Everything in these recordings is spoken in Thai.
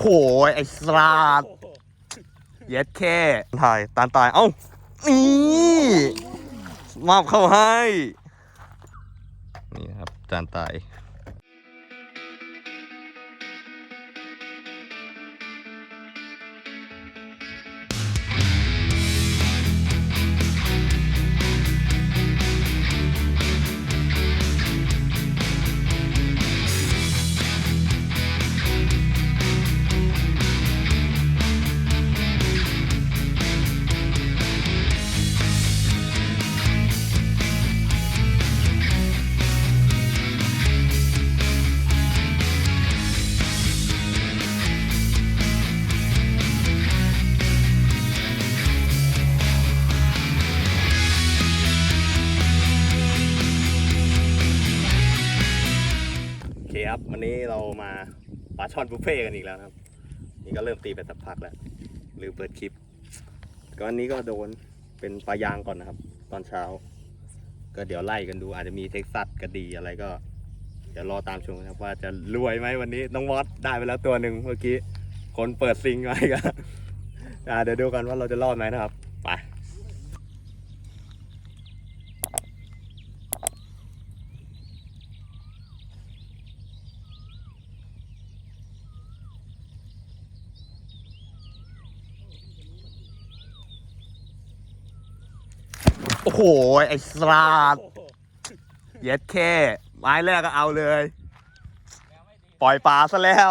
โอ้โห ไอ้สลาดเย็ดแค่ถ่ายตานตาย เอ้า นี่มอบเข้าให้ นี่นะครับ จานตาย วันนี้เรามาปลาช่อนบุฟเฟ่กันอีกแล้วครับ นี่ก็เริ่มตีไปสักพักแล้วหรือเปิดคลิปก็วันนี้ก็โดนเป็นปลายางก่อนนะครับ ตอนเช้า ก็เดี๋ยวไล่กันดูอาจจะมีเท็กซัสกระดีอะไรก็เดี๋ยวรอตามชมนะครับว่าจะรวยไหมวันนี้น้องมอสได้ไปแล้วตัวหนึ่งเมื่อกี้คนเปิดซิงไว้กันอ่าเดี๋ยวดูกันว่าเราจะรอดไหมนะครับไป โอ้โห ไอ้สลาดเย็ดแค่ไม้แรกก็เอาเลย ปล่อยปลาซะแล้ว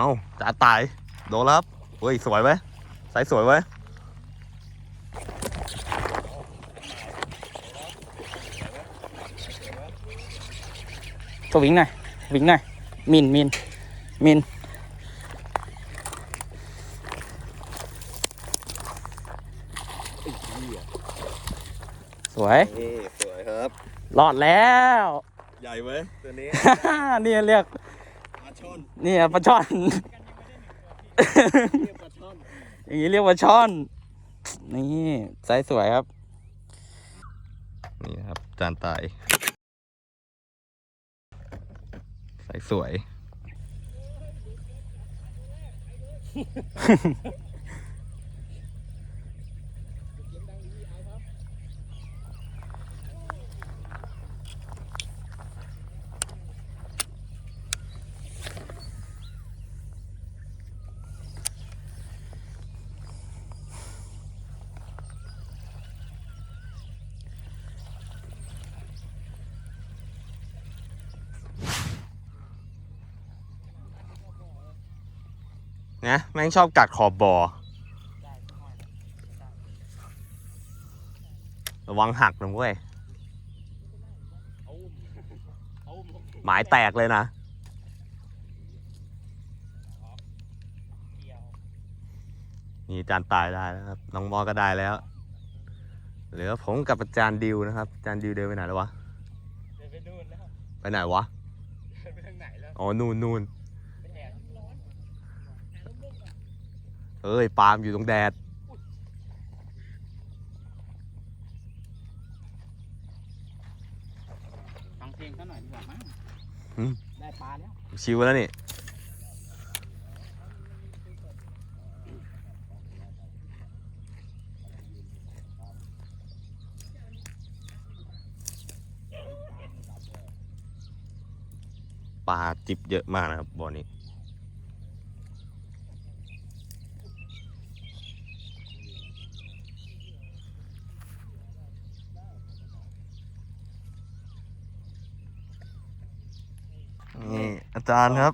เอาจ่าตาย โดนแล้วครับเฮ้ย สวยไหมใส่สวยไหมสวิงหน่อยวิงหน่อยมินมินมินสวย นี่สวยครับ รอดแล้ว ใหญ่ไหมตัวนี้ นี่เรียกปลาช่อ นี่ปลาช่อนเรียปลาช่อน อย่างนี้เรียกว่าช่อน นี่ไซส์สวยครับ นี่ครับ จานตายใส่สวย นะแม่งชอบกัดขอบบอระวังหักนะเว้ย หมายแตกเลยนะ นี่จานตายได้แล้วครับ น้องมอก็ได้แล้ว เหลือผมกับอาจารย์ดิวนะครับ อาจารย์ดิวเดินไปไหนแล้ววะ เดินไปนู่นแล้ว ไปไหนวะ เดินไปทางไหนแล้ว อ๋อ นู่นนู่นไปแอบ เอ้ย ปาล์มอยู่ตรงแดด ฟังเพลงเขาหน่อยดีกว่ามั้งอืม ได้ปลาแล้วชิวแล้วนี่ ปลาจิบเยอะมากนะครับบ่อนี้ นี่ อาจารย์ครับ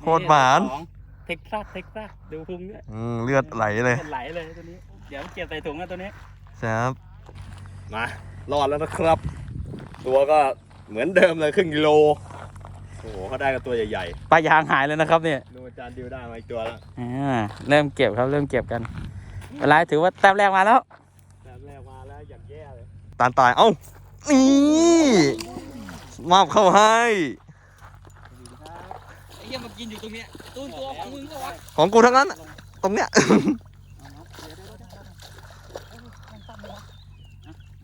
โคตรหวานของเท็กซัสเท็กซัสดูพุงด้วยอืมเลือดไหลเลยไหลเลยตัวนี้ เดี๋ยวเก็บใส่ถุงนะตัวนี้ ครับมารอดแล้วนะครับ ตัวก็เหมือนเดิมเลยครึ่งกิโลโอ้โหเขาได้กับตัวใหญ่ปลายางหายเลยนะครับเนี่ยๆดูอาจารย์ดิวได้มาอีกตัวแล้วอ่าเริ่มเก็บครับเริ่มเก็บกันเวลาถือว่าแต้มแรกมาแล้ว แต่แรกมาแล้วอย่างแย่เลยตานตายเอ้านี่มอบเข้าให้ไอ้เหี้ยมากินอยู่ตรงเนี้ยตูนตัวของมึงก็วะของกูทั้งนั้นน่ะตรงเนี้ย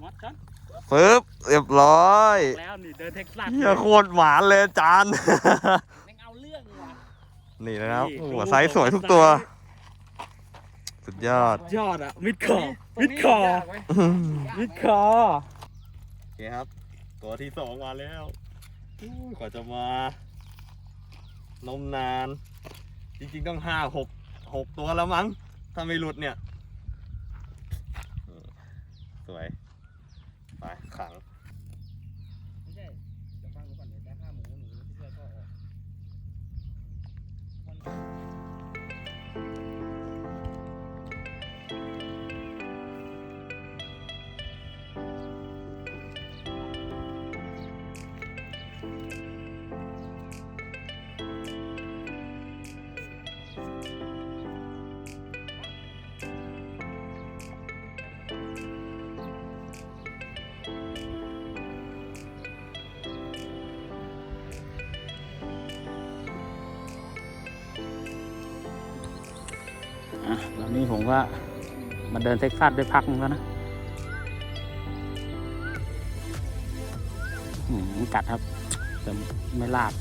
มอสจันปึ๊บเรียบร้อยแล้วนี่เดินเท็กซัสเฮียโคตรหวานเลยอาจารย์แม่งเอาเรื่องว่ะนี่นะครับนี่โอ้โหดูไซส์สวยทุกตัว สุดยอดยอดอะ มิดคอ มิดคอมิดคอ โอเคครับ ตัวที่สองมาแล้วอู้กว่าจะมา นมนาน จริงๆต้องห้าหกหกตัวแล้วมั้ง ถ้าไม่หลุดเนี่ย สวย ไปขัง อะแล้วนี่ผมก็มาเดินเท็กซัสได้พักนึงแล้วนะกัดครับแต่ไม่ลาด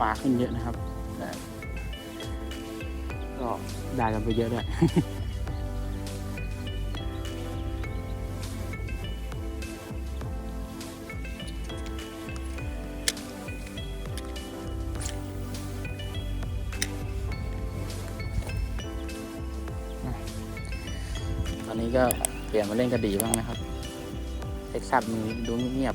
ปลาขึ้นเยอะนะครับก็ได้กันไปเยอะด้วยตอนนี้ก็เปลี่ยนมาเล่นกระดี่บ้างนะครับเท็กซัสมันดูเงียบ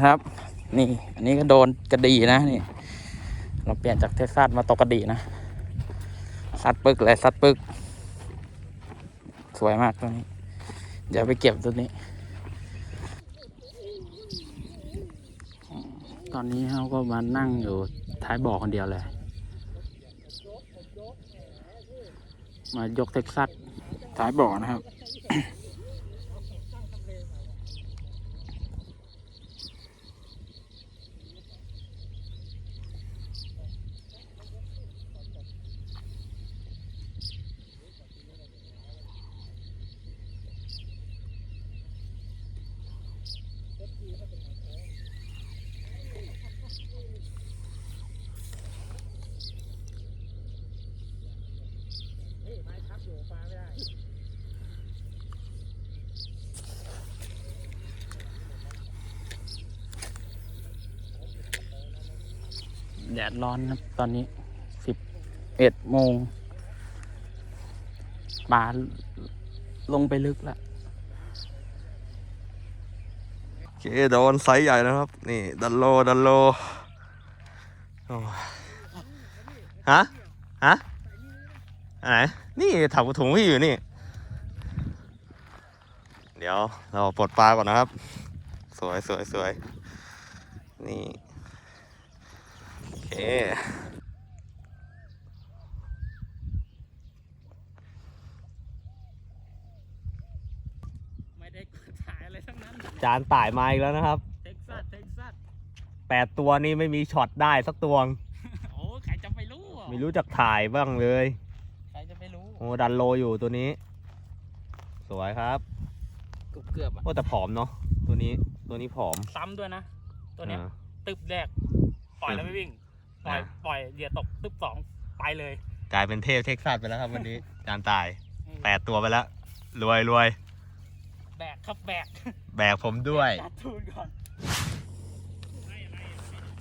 นะครับ นี่ อันนี้ก็โดนกระดีนะนี่ เราเปลี่ยนจากเท็กซัสมาตกกระดีนะซัดปึกเลยซัดปึก สวยมากตัวนี้ เดี๋ยวไปเก็บตัวนี้ ตอนนี้เขาก็มานั่งอยู่ท้ายบ่อคนเดียวเลย มายกเท็กซัสท้ายบ่อนะครับ แดดร้อนครับ ตอนนี้สิบเอ็ดโมงปลาลงไปลึกแล้วโอเคโดนไซส์ใหญ่นะครับ นี่ดันโลดันโลฮะ ฮะ ไหนนี่ถังถุงพี่อยู่นี่ เดี๋ยวเราปลดปลาก่อนนะครับ สวยสวยสวยนี่โอเคไม่ได้กดถ่ายอะไรทั้งนั้นจานต่ายมาอีกแล้วนะครับ เท็กซัส เท็กซัสแปดตัวนี้ไม่มีช็อตได้สักตัวงโอ้ ใครจะไปรู้อะไม่รู้จักถ่ายบ้างเลย อ้ดันโลอยู่ตัวนี้ สวยครับเกือบเกือบๆอะโอ้แต่ผอมเนาะตัวนี้ตัวนี้ผอมซ้ำด้วยนะ ตัวเนี้ยอ่า ตึบแรก ปล่อยแล้วไม่วิ่ง ปล่อย อ่า ปล่อยเหยียดตกตึบสองไปเลยกลายเป็นเทพเท็กซัสไปแล้วครับวันนี้ จานตายแปดตัวไปแล้วรวยรวยแบกครับแบกแบกผมด้วย จัดทูนก่อน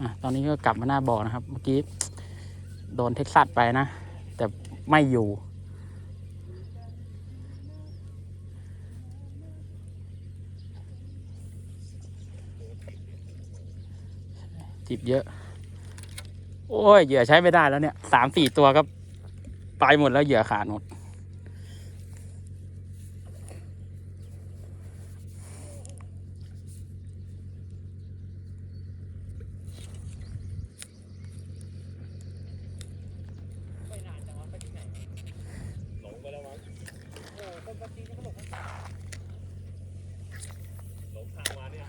อะตอนนี้ก็กลับมาหน้าบ่อนะครับ เมื่อกี้ โดนเท็กซัสไปนะ แต่ไม่อยู่ จิบเยอะ โอ้ยเหยื่อใช้ไม่ได้แล้วเนี่ยสามสี่ตัวก็ไปหมดแล้วเหยื่อขาดหมดหลงไปแล้วมั้งหลงทางมาเนี่ย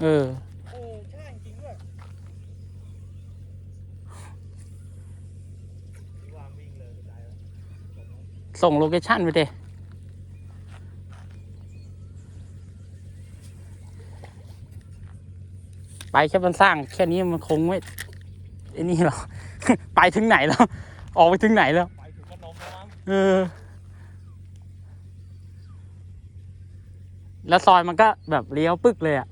เออ เออใช่จริงด้วยวางวิ่งเลยได้แล้ว ส่งโลเคชั่นไปเดไปแค่มันสร้างแค่นี้มันคงไม่ไอ้นี่หรอกไปถึงไหนแล้ว ออกไปถึงไหนแล้วไปถึงขนมแล้วมั้งเออ แล้วซอยมันก็แบบเลี้ยวปึ๊กเลยอะ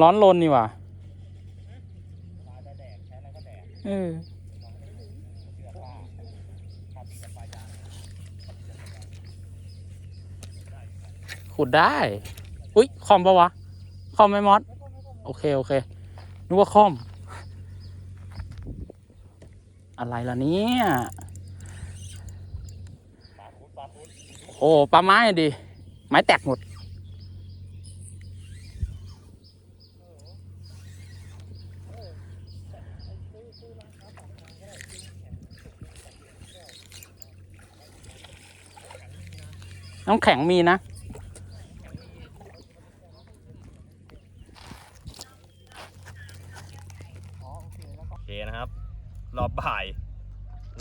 ร้อนรนนี่หว่ะเออขุดได้ อุ๊ยคอมปะวะ คอมไหมมอส โอเค โอเค นึกว่าคอม อะไรล่ะเนี่ยโอ้ปลาไม้อะดิ ไม้แตกหมด น้ำแข็งมีนะ โอเคนะครับ รอบบ่าย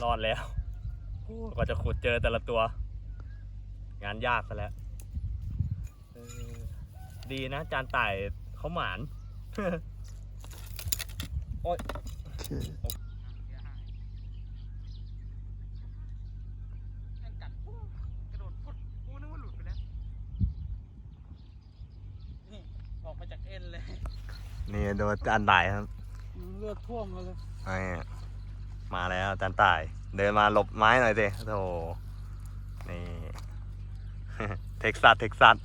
รอดแล้วกว่าจะขุดเจอแต่ละตัว งานยากซะแล้วดีนะจานต่ายเขาหมาน โอ๊ย กัดปุ๊บกระโดดพุดกูนึกว่าหลุดไปแล้ว นี่ออกมาจากเอ็นเลย นี่ โดนจานต่ายครับเลือดท่วมมาเลยไอ้มาแล้วจานต่าย เดินมาหลบไม้หน่อยสิโธ่นี่เท็กซัสเท็กซัส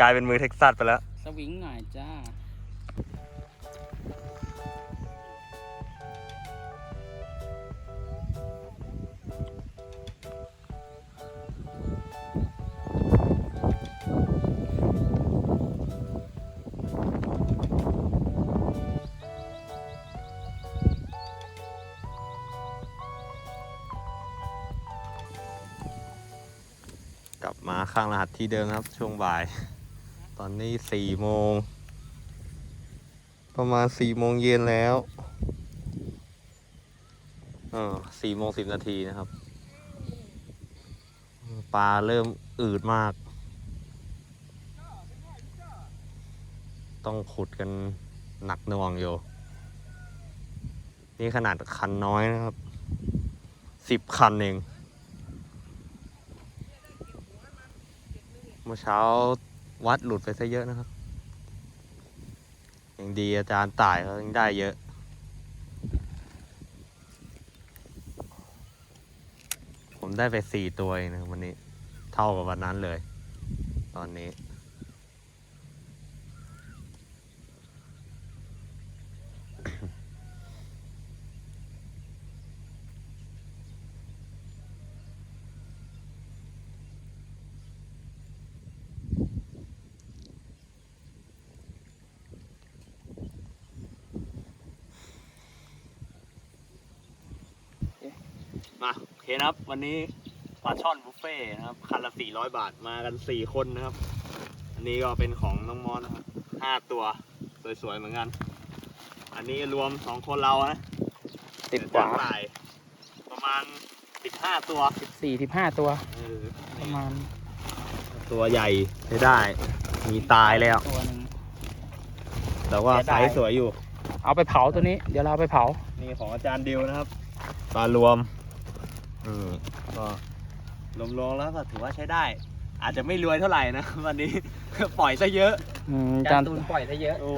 กลายเป็นมือเท็กซัสไปแล้ว สวิงหน่อยจ้า ข้างรหัสที่เดิมครับ ช่วงบ่าย ตอนนี้สี่โมง ประมาณสี่โมงเย็นแล้วเออสี่โมงสิบนาทีนะครับ ปลาเริ่มอืดมาก ต้องขุดกันหนักหน่วงอยู่ นี่ขนาดคันน้อยนะครับสิบคันเอง มื่อเช้าวัดหลุดไปซะเยอะนะครับ ยังดีอาจารย์ต่ายเขายังได้เยอะ ผมได้ไปสี่ตัวนะครับวันนี้ เท่ากับวันนั้นเลย ตอนนี้ คนะครับ วันนี้ปลาช่อนบุฟเฟ่ต์นะครับคันละ400บาทมากัน4คนนะครับ อันนี้ก็เป็นของน้องมอนนะครับ5ตัว สวยๆเหมือนกัน อันนี้รวม2คนเรานะสิบกว่าเดี๋ยจะจ่ายประมาณ15ตัวสี่สิบห้าตัวเออปนี่ระมาณตัวใหญ่ใช้ได้ มีตายแล้ว ตัวหนึ่ง แต่ว่าเสียไซดายส์สวยอยู่ เอาไปเผาตัวนี้ เดี๋ยวเราเอาไปเผา นี่ของอาจารย์ดิวนะครับปลารวม อืมก็รวมๆแล้วก็ถือว่าใช้ได้ อาจจะไม่รวยเท่าไหร่นะ วันนี้ ปล่อยซะเยอะ อืมจาจานนตูนปล่อยซะเยอะ โอ้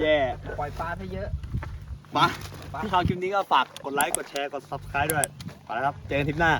แย่ปล่อยปลาซะเยอะ มาที่ชอบคลิปนี้ก็ฝากกดไลค์กดแชร์กด subscribe ด้วยไปแล้วครับ เจอกันทริปหน้า